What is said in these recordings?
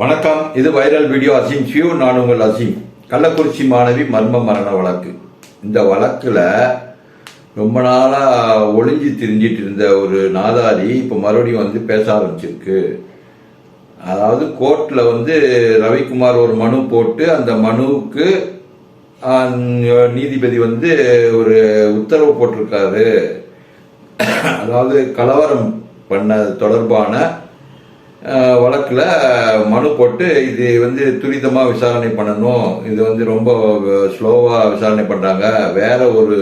வணக்கம். இது viral video Asim. Few நான் உங்கள் அசிம். கள்ளக்குறிச்சி மாணவி மர்ம மரண வழக்கு. இந்த வழக்கில் ரொம்ப நாளாக ஒளிஞ்சு திரிஞ்சிட்டு இருந்த ஒரு நாதாரி இப்போ மறுபடியும் வந்து பேச ஆரம்பிச்சிருக்கு. அதாவது கோர்ட்டில் வந்து ரவிக்குமார் ஒரு மனு போட்டு அந்த மனுவுக்கு நீதிபதி வந்து ஒரு உத்தரவு போட்டிருக்காரு. அதாவது கலவரம் பண்ண தொடர்பான வழக்கில் மனு போட்டு இது வந்து துரிதமாக விசாரணை பண்ணணும். இது வந்து ரொம்ப ஸ்லோவாக விசாரணை பண்ணுறாங்க வேற ஒரு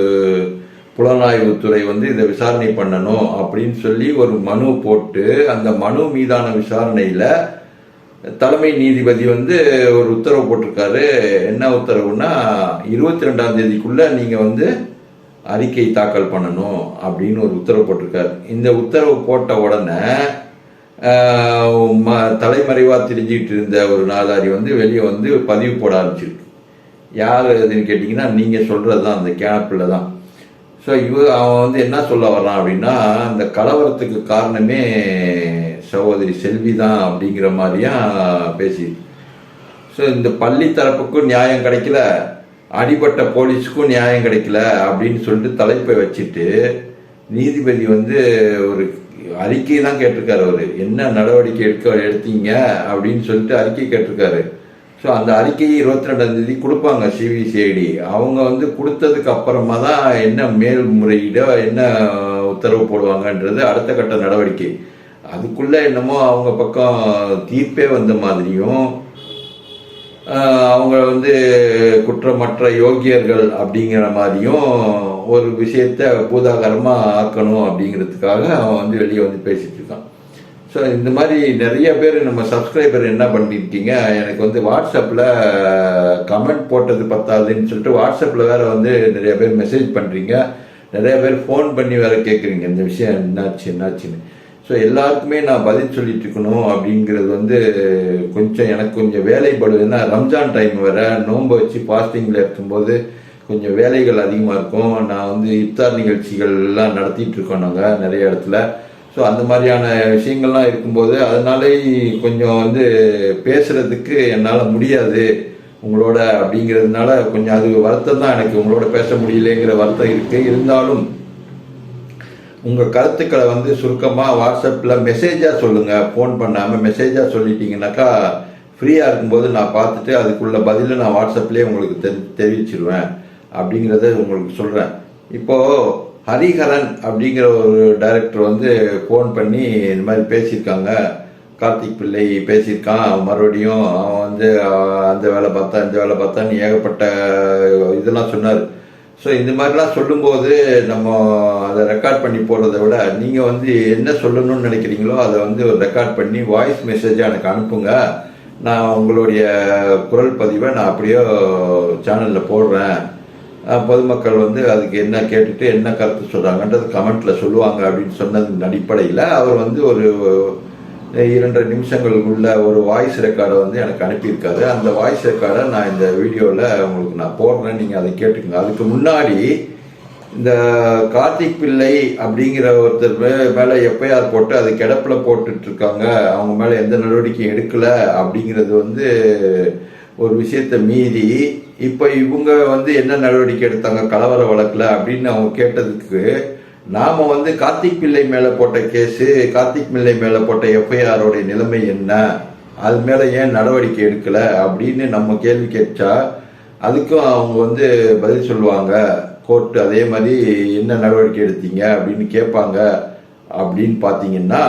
புலனாய்வுத்துறை வந்து இதை விசாரணை பண்ணணும் அப்படின்னு சொல்லி ஒரு மனு போட்டு அந்த மனு மீதான விசாரணையில் தலைமை நீதிபதி வந்து ஒரு உத்தரவு போட்டிருக்காரு. என்ன உத்தரவுன்னா இருபத்தி ரெண்டாம் தேதிக்குள்ளே நீங்கள் வந்து அறிக்கை தாக்கல் பண்ணணும் அப்படின்னு ஒரு உத்தரவு போட்டிருக்காரு. இந்த உத்தரவு போட்ட உடனே தலைமறைவாக ம- இருந்த ஒரு நாதாரி வந்து வெளியே வந்து பதிவு போட ஆரம்பிச்சிருக்கு. யார் அதுன்னு கேட்டிங்கன்னா நீங்கள் சொல்கிறது தான் அந்த கேனப்பில் தான். ஸோ இவ அவன் வந்து என்ன சொல்ல வர்றான் அப்படின்னா அந்த கலவரத்துக்கு காரணமே சகோதரி செல்வி தான் அப்படிங்கிற மாதிரியா பேசி ஸோ இந்த பள்ளி தரப்புக்கும் நியாயம் கிடைக்கல அடிபட்ட போலீஸுக்கும் நியாயம் கிடைக்கல அப்படின்னு சொல்லிட்டு தலைப்பை வச்சுட்டு நீதிபதி வந்து ஒரு அறிக்கை தான் கேட்டிருக்காரு அவர். என்ன நடவடிக்கை எடுக்க எடுத்தீங்க? அப்படின்னு சொல்லிட்டு அறிக்கை கேட்டிருக்காரு. ஸோ அந்த அறிக்கையை இருபத்தி ரெண்டாம் தேதி கொடுப்பாங்க சிபிசிஐடி அவங்க வந்து கொடுத்ததுக்கு அப்புறமா தான் என்ன மேல்முறையீடோ என்ன உத்தரவு போடுவாங்கன்றது அடுத்த கட்ட நடவடிக்கை. அதுக்குள்ள என்னமோ அவங்க பக்கம் தீர்ப்பே வந்த மாதிரியும் அவங்க வந்து குற்றமற்ற யோகியர்கள் அப்படிங்கிற மாதிரியும் ஒரு விஷயத்த பூதாகரமாக ஆக்கணும் அப்படிங்கிறதுக்காக அவன் வந்து வெளியே வந்து பேசிட்டு இருக்கான். ஸோ இந்த மாதிரி நிறைய பேர் நம்ம சப்ஸ்கிரைபர் என்ன பண்ணியிருக்கீங்க எனக்கு வந்து வாட்ஸ்அப்பில் கமெண்ட் போட்டது பத்தாதுன்னு சொல்லிட்டு வாட்ஸ்அப்பில் வேற வந்து நிறைய பேர் மெசேஜ் பண்ணுறீங்க நிறைய பேர் ஃபோன் பண்ணி வேற கேட்குறீங்க இந்த விஷயம் என்னாச்சு என்னாச்சுன்னு. ஸோ எல்லாருக்குமே நான் பதில் சொல்லிட்டு இருக்கணும் அப்படிங்கிறது வந்து கொஞ்சம் எனக்கு கொஞ்சம் வேலைப்படு. ஏன்னா ரம்ஜான் டைம் வர நோன்பை வச்சு ஃபாஸ்டிங்கில் இருக்கும்போது கொஞ்சம் வேலைகள் அதிகமாக இருக்கும். நான் வந்து இப்தார் நிகழ்ச்சிகள்லாம் நடத்திட்டு இருக்கோம் நாங்கள் நிறைய இடத்துல. ஸோ அந்த மாதிரியான விஷயங்கள்லாம் இருக்கும்போது அதனாலே கொஞ்சம் வந்து பேசுறதுக்கு என்னால் முடியாது உங்களோட அப்படிங்கிறதுனால கொஞ்சம் அது வருத்தம் தான் எனக்கு. உங்களோட பேச முடியலங்கிற வருத்தம் இருக்கு. இருந்தாலும் உங்கள் கருத்துக்களை வந்து சுருக்கமாக வாட்ஸ்அப்பில் மெசேஜாக சொல்லுங்கள் ஃபோன் பண்ணாமல் மெசேஜாக சொல்லிட்டீங்கன்னாக்கா ஃப்ரீயாக இருக்கும்போது நான் பார்த்துட்டு அதுக்குள்ள பதிலை நான் வாட்ஸ்அப்லேயே உங்களுக்கு தெரி தெரிவிச்சிருவேன். அப்படிங்கிறத உங்களுக்கு சொல்கிறேன் இப்போது ஹரிஹரன் அப்படிங்கிற ஒரு டைரக்டர் வந்து ஃபோன் பண்ணி இந்த மாதிரி பேசியிருக்காங்க. கார்த்திக் பிள்ளை பேசியிருக்கான். மறுபடியும் அவன் வந்து அந்த வேலை பார்த்தா இந்த வேலை பார்த்தான்னு ஏகப்பட்ட இதெல்லாம் சொன்னார். ஸோ இந்த மாதிரிலாம் சொல்லும்போது நம்ம அதை ரெக்கார்ட் பண்ணி போடுறத விட நீங்கள் வந்து என்ன சொல்லணும்னு நினைக்கிறீங்களோ அதை வந்து ஒரு ரெக்கார்ட் பண்ணி வாய்ஸ் மெசேஜாக எனக்கு அனுப்புங்க. நான் உங்களுடைய குரல் பதிவை நான் அப்படியே சேனலில் போடுறேன். பொதுமக்கள் வந்து அதுக்கு என்ன கேட்டுட்டு என்ன கருத்து சொல்கிறாங்கன்றது கமெண்ட்டில் சொல்லுவாங்க அப்படின்னு சொன்னதின் அடிப்படையில் அவர் வந்து ஒரு இரண்டரை நிமிஷங்கள் உள்ள ஒரு வாய்ஸ் ரெக்கார்டை வந்து எனக்கு அனுப்பியிருக்காரு. அந்த வாய்ஸ் ரெக்கார்டை நான் இந்த வீடியோவில் உங்களுக்கு நான் போடுறேன். நீங்கள் அதை கேட்டுக்கங்க. அதுக்கு முன்னாடி இந்த கார்த்திக் பிள்ளை அப்படிங்கிற ஒருத்தர் மேலே எஃப்ஐஆர் போட்டு அது கிடப்பில் போட்டுட்டு இருக்காங்க அவங்க மேலே எந்த நடவடிக்கையும் எடுக்கலை அப்படிங்கிறது வந்து ஒரு விஷயத்தை மீறி இப்போ இவங்க வந்து என்ன நடவடிக்கை எடுத்தாங்க? கலவர வழக்கில் அப்படின்னு அவங்க கேட்டதுக்கு நாம வந்து கார்த்திக் பிள்ளை மேலே போட்ட கேஸு கார்த்திக் பிள்ளை மேலே போட்ட எஃப்ஐஆரோடைய நிலைமை என்ன? அது மேலே ஏன் நடவடிக்கை எடுக்கல? அப்படின்னு நம்ம கேள்வி கேட்டா அதுக்கும் அவங்க வந்து பதில் சொல்லுவாங்க. கோர்ட்டு அதே மாதிரி என்ன நடவடிக்கை எடுத்தீங்க அப்படின்னு கேட்பாங்க. அப்படின்னு பார்த்தீங்கன்னா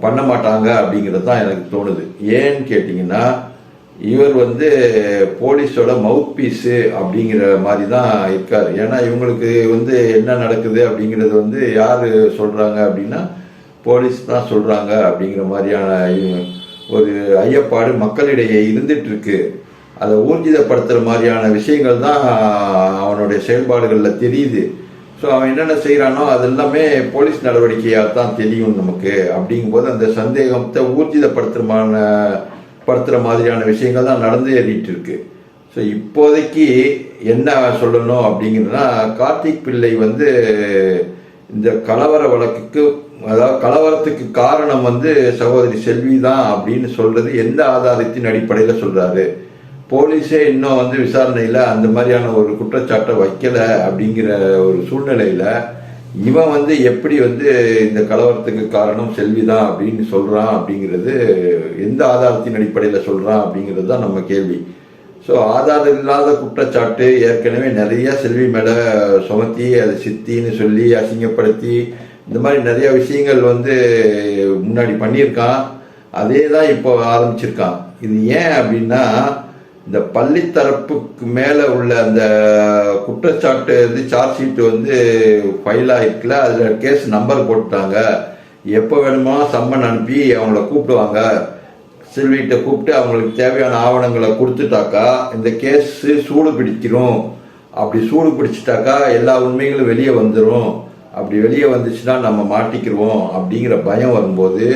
பண்ண மாட்டாங்க அப்படிங்கிறது தான் எனக்கு தோணுது. ஏன்னு கேட்டிங்கன்னா இவர் வந்து போலீஸோட மவுத் பீஸு அப்படிங்கிற மாதிரி தான் இருக்கார். ஏன்னா இவங்களுக்கு வந்து என்ன நடக்குது அப்படிங்கிறது வந்து யார் சொல்கிறாங்க அப்படின்னா போலீஸ் தான் சொல்கிறாங்க அப்படிங்கிற மாதிரியான ஒரு ஐயப்பாடு மக்களிடையே இருந்துகிட்ருக்கு அதை ஊர்ஜிதப்படுத்துகிற மாதிரியான விஷயங்கள் தான் அவனுடைய செயல்பாடுகளில் தெரியுது. ஸோ அவன் என்னென்ன செய்கிறானோ அது எல்லாமே போலீஸ் நடவடிக்கையாக தான் தெரியும் நமக்கு. அப்படிங்கும்போது அந்த சந்தேகத்தை ஊர்ஜிதப்படுத்துறமான படுத்துகிற மாதிரியான விஷயங்கள் தான் நடந்து ஏறிட்டு இருக்கு ஸோ இப்போதைக்கு என்ன சொல்லணும் அப்படிங்கிறதுனா கார்த்திக் பிள்ளை வந்து இந்த கலவர வழக்குக்கு அதாவது கலவரத்துக்கு காரணம் வந்து சகோதரி செல்வி தான் அப்படின்னு சொல்றது எந்த ஆதாரத்தின் அடிப்படையில் சொல்றாரு? போலீஸே இன்னும் வந்து விசாரணையில் அந்த மாதிரியான ஒரு குற்றச்சாட்டை வைக்கல அப்படிங்கிற ஒரு சூழ்நிலையில் இவன் வந்து எப்படி வந்து இந்த கலவரத்துக்கு காரணம் செல்வி தான் அப்படின்னு சொல்கிறான் அப்படிங்கிறது எந்த ஆதாரத்தின் அடிப்படையில் சொல்கிறான் அப்படிங்கிறது தான் நம்ம கேள்வி. ஸோ ஆதாரம் இல்லாத குற்றச்சாட்டு ஏற்கனவே நிறையா செல்வி மேலே சுமத்தி அதை சித்தின்னு சொல்லி அசிங்கப்படுத்தி இந்த மாதிரி நிறைய விஷயங்கள் வந்து முன்னாடி பண்ணியிருக்கான். அதே தான் இப்போ ஆரம்பிச்சிருக்கான். இது ஏன் அப்படின்னா இந்த பள்ளி தரப்புக்கு மேலே உள்ள அந்த குற்றச்சாட்டு வந்து சார்ஜ் ஷீட் வந்து ஃபைல் ஆகிருக்குல அதில் கேஸ் நம்பர் போட்டுட்டாங்க. எப்போ வேணுமோ சம்மன் அனுப்பி அவங்கள கூப்பிடுவாங்க. செல்விகிட்ட கூப்பிட்டு அவங்களுக்கு தேவையான ஆவணங்களை கொடுத்துட்டாக்கா இந்த கேஸு சூடு பிடிச்சிரும். அப்படி சூடு பிடிச்சிட்டாக்கா எல்லா உண்மைகளும் வெளியே வந்துடும் அப்படி வெளியே வந்துச்சுன்னா நம்ம மாட்டிக்கிடுவோம் அப்படிங்கிற பயம் வரும்போது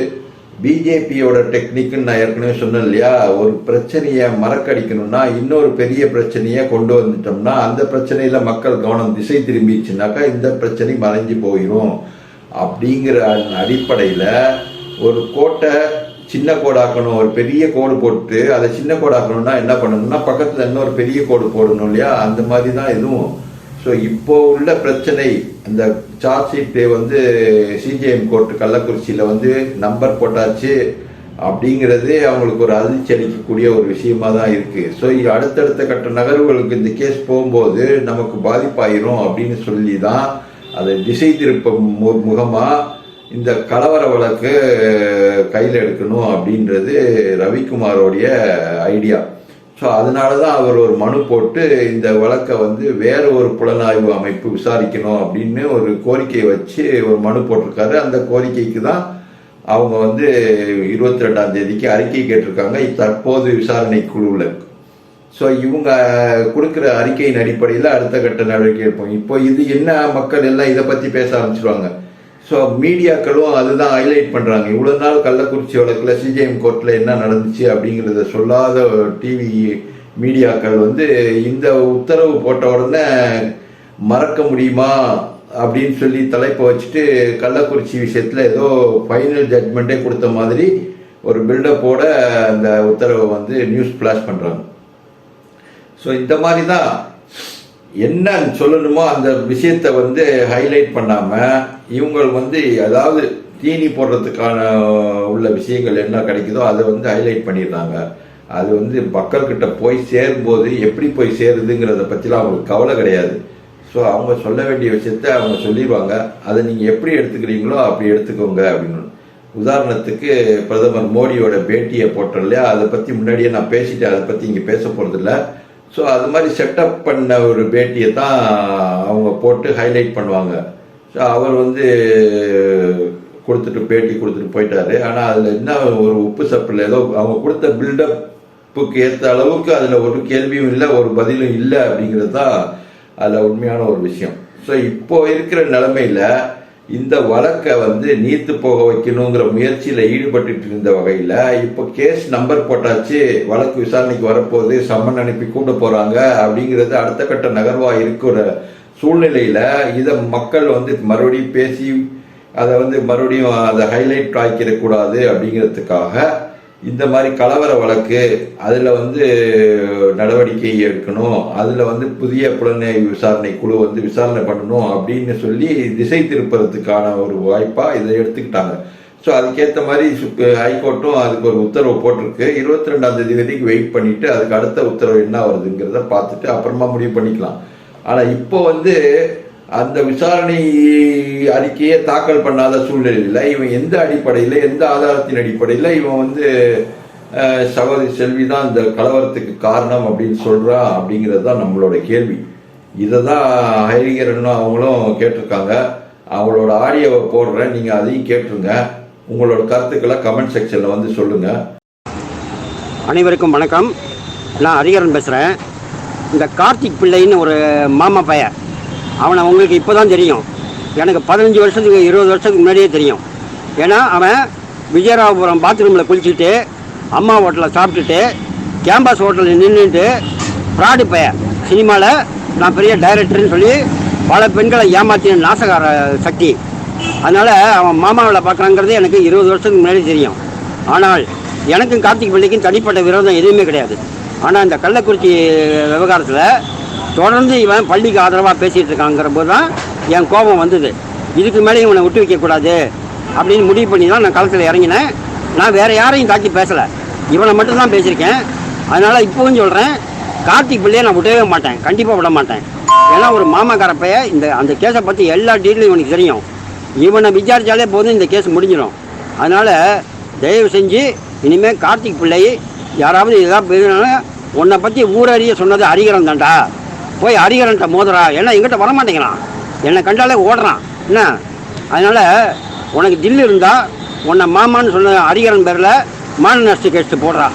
பிஜேபியோட டெக்னிக்குன்னு நான் ஏற்கனவே சொன்னேன் இல்லையா? ஒரு பிரச்சனையை மறக்கடிக்கணும்னா இன்னொரு பெரிய பிரச்சனையை கொண்டு வந்துட்டோம்னா அந்த பிரச்சனையில் மக்கள் கவனம் திசை திரும்பிச்சுனாக்கா இந்த பிரச்சனை மறைஞ்சு போயிடும் அப்படிங்கிற அடிப்படையில் ஒரு கோட்டை சின்ன கோடாக்கணும் ஒரு பெரிய கோடு போட்டு அதை சின்ன கோடாக்கணும்னா என்ன பண்ணணும்னா பக்கத்தில் இன்னொரு பெரிய கோடு போடணும் இல்லையா? அந்த மாதிரி தான் எதுவும் ஸோ இப்போ உள்ள பிரச்சனை அந்த சார்ஜ் ஷீட்டு வந்து சிஜிஎம் கோர்ட்டு கள்ளக்குறிச்சியில் வந்து நம்பர் போட்டாச்சு அப்படிங்கிறது அவங்களுக்கு ஒரு அதிர்ச்சி அளிக்கக்கூடிய ஒரு விஷயமா தான் இருக்கு. ஸோ அடுத்தடுத்த கட்ட நகர்வுகளுக்கு இந்த கேஸ் போகும்போது நமக்கு பாதிப்பாயிரும் அப்படின்னு சொல்லி தான் அதை திசை திருப்ப மு- இந்த கலவர வழக்கு கையில் எடுக்கணும் அப்படின்றது ரவிக்குமாரோடைய ஐடியா. ஸோ அதனால தான் அவர் ஒரு மனு போட்டு இந்த வழக்கை வந்து வேற ஒரு புலனாய்வு அமைப்பு விசாரிக்கணும் அப்படின்னு ஒரு கோரிக்கையை வச்சு ஒரு மனு போட்டிருக்காரு. அந்த கோரிக்கைக்கு தான் அவங்க வந்து இருபத்தி ரெண்டாம் தேதிக்கு அறிக்கை கேட்டிருக்காங்க. தற்போது விசாரணை குழுவில். ஸோ இவங்க கொடுக்குற அறிக்கையின் அடிப்படையில் அடுத்த கட்ட நடவடிக்கை எடுப்போம். இப்போ இது என்ன? மக்கள் எல்லாம் இதை பற்றி பேச ஆரம்பிச்சிருவாங்க. ஸோ மீடியாக்களும் அதுதான் ஹைலைட் பண்ணுறாங்க இவ்வளோ நாள் கள்ளக்குறிச்சி வழக்கில் சிஜிஎம் கோர்ட்டில் என்ன நடந்துச்சு அப்படிங்கிறத சொல்லாத டிவி மீடியாக்கள் வந்து இந்த உத்தரவு போட்ட உடனே மறக்க முடியுமா அப்படின்னு சொல்லி தலைப்பை வச்சுட்டு கள்ளக்குறிச்சி விஷயத்தில் ஏதோ ஃபைனல் ஜட்மெண்ட்டே கொடுத்த மாதிரி ஒரு பில்டப்போட அந்த உத்தரவை வந்து நியூஸ் ஃப்ளாஷ் பண்ணுறாங்க ஸோ இந்த மாதிரி தான் என்ன சொல்லணுமோ அந்த விஷயத்தை வந்து ஹைலைட் பண்ணாமல் இவங்க வந்து அதாவது தீனி போடுறதுக்கான உள்ள விஷயங்கள் என்ன கிடைக்குதோ அதை வந்து ஹைலைட் பண்ணிடுறாங்க. அது வந்து மக்கள்கிட்ட போய் சேரும்போது எப்படி போய் சேருதுங்கிறத பற்றிலாம் அவங்களுக்கு கவலை கிடையாது. ஸோ அவங்க சொல்ல வேண்டிய விஷயத்த அவங்க சொல்லிடுவாங்க. அதை நீங்கள் எப்படி எடுத்துக்கிறீங்களோ அப்படி எடுத்துக்கோங்க அப்படின்னு. உதாரணத்துக்கு பிரதமர் மோடியோட பேட்டியை போட்டோம் இல்லையா? அதை பற்றி முன்னாடியே நான் பேசிட்டேன். அதை பற்றி இங்கே பேச போகிறதில்ல ஸோ அது மாதிரி செட்டப் பண்ண ஒரு பேட்டியை தான் அவங்க போட்டு ஹைலைட் பண்ணுவாங்க. ஸோ அவர் வந்து கொடுத்துட்டு பேட்டி கொடுத்துட்டு போயிட்டாரு. ஆனால் அதில் என்ன ஒரு உப்பு சப்பில் ஏதோ அவங்க கொடுத்த பில்டப்புக்கு ஏற்ற அளவுக்கு அதில் ஒரு கேள்வியும் இல்லை ஒரு பதிலும் இல்லை அப்படிங்கிறது தான் அதில் உண்மையான ஒரு விஷயம். ஸோ இப்போ இருக்கிற நிலமையில இந்த வழக்கை வந்து நீத்து போக வைக்கணுங்கிற முயற்சியில் ஈடுபட்டுட்டு இருந்த வகையில் இப்போ கேஸ் நம்பர் போட்டாச்சு வழக்கு விசாரணைக்கு வரப்போகுது சம்மன் அனுப்பி கூட்ட போகிறாங்க அப்படிங்கிறது அடுத்த கட்ட நகர்வாக இருக்கிற சூழ்நிலையில் இதை மக்கள் வந்து மறுபடியும் பேசி அதை வந்து மறுபடியும் அதை ஹைலைட் ஆக்கிடக்கூடாது அப்படிங்கிறதுக்காக இந்த மாதிரி கலவர வழக்கு அதில் வந்து நடவடிக்கை எடுக்கணும் அதில் வந்து புதிய புலனாய்வு விசாரணை குழு வந்து விசாரணை பண்ணணும் அப்படின்னு சொல்லி திசை திருப்பறதுக்கான ஒரு வாய்ப்பாக இதை எடுத்துக்கிட்டாங்க. ஸோ அதுக்கேற்ற மாதிரி சு- ஹைகோர்ட்டும் அதுக்கு ஒரு உத்தரவு போட்டிருக்கு. இருபத்தி ரெண்டாம் தேதி வரைக்கும் வெயிட் பண்ணிட்டு அதுக்கு அடுத்த உத்தரவு என்ன வருதுங்கிறத பார்த்துட்டு அப்புறமா முடிவு பண்ணிக்கலாம். ஆனால் இப்போ வந்து அந்த விசாரணை அறிக்கையை தாக்கல் பண்ணாத சூழ்நிலையில் இவன் எந்த அடிப்படையில் எந்த ஆதாரத்தின் அடிப்படையில் இவன் வந்து சகோதரி செல்வி தான் இந்த கலவரத்துக்கு காரணம் அப்படின்னு சொல்கிறான் அப்படிங்கிறது தான் நம்மளோட கேள்வி. இதை தான் ஹரிகரன் அவங்களும் கேட்டிருக்காங்க. அவங்களோட ஆடியோவை போடுறேன். நீங்கள் அதையும் கேட்டுருங்க. உங்களோட கருத்துக்களை கமெண்ட் செக்ஷனில் வந்து சொல்லுங்கள் அனைவருக்கும் வணக்கம். நான் ஹரிகரன் பேசுகிறேன் இந்த கார்த்திக் பிள்ளைன்னு ஒரு மாமா பையன். அவனை உங்களுக்கு இப்போ தான் தெரியும். எனக்கு பதினஞ்சு வருஷத்துக்கு இருபது வருஷத்துக்கு முன்னாடியே தெரியும். ஏன்னா அவன் விஜயராமபுரம் பாத்ரூமில் குளிச்சுட்டு அம்மா ஹோட்டலில் சாப்பிட்டுட்டு கேம்பஸ் ஹோட்டலில் நின்றுட்டு ஃப்ராடு பையன் சினிமாவில் நான் பெரிய டைரக்டர்னு சொல்லி பல பெண்களை ஏமாத்தின நாசகார சக்தி. அதனால் அவன் மாமாவில் பார்க்குறாங்கிறது எனக்கு இருபது வருஷத்துக்கு முன்னாடி தெரியும். ஆனால் எனக்கும் கார்த்திக் பிள்ளைக்கும் தனிப்பட்ட விரோதம் எதுவுமே கிடையாது. ஆனால் இந்த கள்ளக்குறிச்சி விவகாரத்தில் தொடர்ந்து இவன் பள்ளிக்கு ஆதரவாக பேசிகிட்டு இருக்காங்கிற போது தான் என் கோபம் வந்தது. இதுக்கு மேலே இவனை விட்டு வைக்கக்கூடாது அப்படின்னு முடிவு பண்ணி தான் நான் களத்தில் இறங்கினேன். நான் வேறு யாரையும் தாக்கி பேசலை. இவனை மட்டும்தான் பேசியிருக்கேன். அதனால் இப்போவும் சொல்கிறேன் கார்த்திக் பிள்ளையை நான் விடவே மாட்டேன். கண்டிப்பாக விட மாட்டேன். ஏன்னா ஒரு மாமாக்காரப்பைய இந்த அந்த கேஸை பற்றி எல்லா டீட்டெயிலும் இவனுக்கு தெரியும். இவனை விசாரித்தாலே போதும் இந்த கேஸ் முடிஞ்சிடும். அதனால் தயவு செஞ்சு இனிமேல் கார்த்திக் பிள்ளை யாராவது ஏதாவது பேசினாலும் உன்னை பற்றி ஊரறிய சொன்னது அறிகிறந்தான்டா தான்டா போய் அடிகரன்ட்ட மோதுறா? ஏன்னா எங்கிட்ட வரமாட்டேங்கிறான். என்னை கண்டாலே ஓடுறான். என்ன? அதனால் உனக்கு தில்லு இருந்தால் உன்னை மாமான்னு சொன்ன ஹரிகரன் பேரில் மான நஷ்ட கேஸ்ட்டு போடுறா.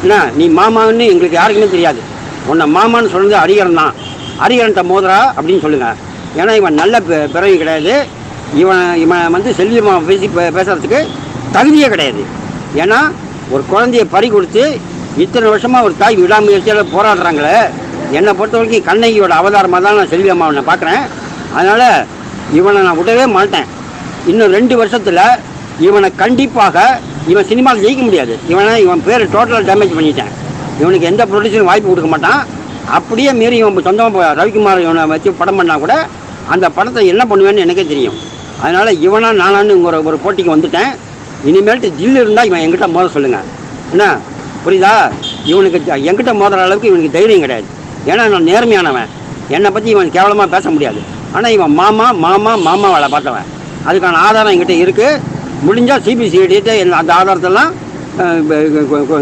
என்ன? நீ மாமான்னு எங்களுக்கு யாருக்குமே தெரியாது. உன்னை மாமான்னு சொன்னது ஹரிகரன் தான். அடிகரன்ட்ட மோதுறா அப்படின்னு சொல்லுங்கள் ஏன்னா இவன் நல்ல பிறவி கிடையாது. இவன் இவன் வந்து செல்வியம்மா பேசி பே- தகுதியே கிடையாது. ஏன்னா ஒரு குழந்தைய பறி கொடுத்து இத்தனை வருஷமாக ஒரு தாய் விடாமுயற்சியால் போராடுறாங்களே. என்னை பொறுத்த வரைக்கும் கண்ணகியோட அவதாரமாக தான் நான் செல்வி அம்மாவை நான் பார்க்குறேன். அதனால் இவனை நான் விடவே மாட்டேன். இன்னும் ரெண்டு வருஷத்தில் இவனை கண்டிப்பாக இவன் சினிமாவில் ஜெயிக்க முடியாது. இவனை இவன் பேர் டோட்டலாக டேமேஜ் பண்ணிட்டேன். இவனுக்கு எந்த ப்ரொடியூசரும் வாய்ப்பு கொடுக்க மாட்டான். அப்படியே மீறி இவன் சொந்தமாக ரவிக்குமார் இவனை வச்சு படம் பண்ணால் கூட அந்த படத்தை என்ன பண்ணுவேன்னு எனக்கே தெரியும். அதனால் இவனா நானான்னு ஒரு ஒரு போட்டிக்கு வந்துட்டேன். இனிமேல்ட்டு ஜில்லு இருந்தால் இவன் என்கிட்ட மோத சொல்லுங்கள் என்ன? புரியுதா? இவனுக்கு எங்கிட்ட என்கிட்ட மோதுற அளவுக்கு இவனுக்கு தைரியம் கிடையாது. ஏன்னா நான் நேர்மையானவன். என்னை பற்றி இவன் கேவலமாக பேச முடியாது. ஆனால் இவன் மாமா மாமா மாமா வேலை பார்த்தவன். அதுக்கான ஆதாரம் என்கிட்ட இருக்குது முடிஞ்சால் சிபிசிஐடிட்டு அந்த ஆதாரத்தெல்லாம்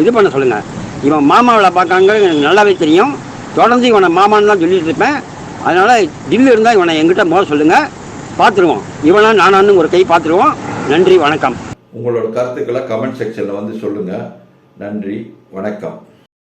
இது பண்ண சொல்லுங்கள் இவன் மாமாவில் பார்க்காங்கிறது எனக்கு நல்லாவே தெரியும். தொடர்ந்து இவனை மாமான்னு தான் சொல்லிட்டு இருப்பேன். அதனால் தில்லு இருந்தால் இவனை எங்கிட்ட மோத சொல்லுங்கள் பார்த்துருவோம். இவனா நானான்னு ஒரு கை பார்த்துருவோம். நன்றி வணக்கம். உங்களோட கருத்துக்களை கமெண்ட் செக்ஷனில் வந்து சொல்லுங்கள் நன்றி வணக்கம்.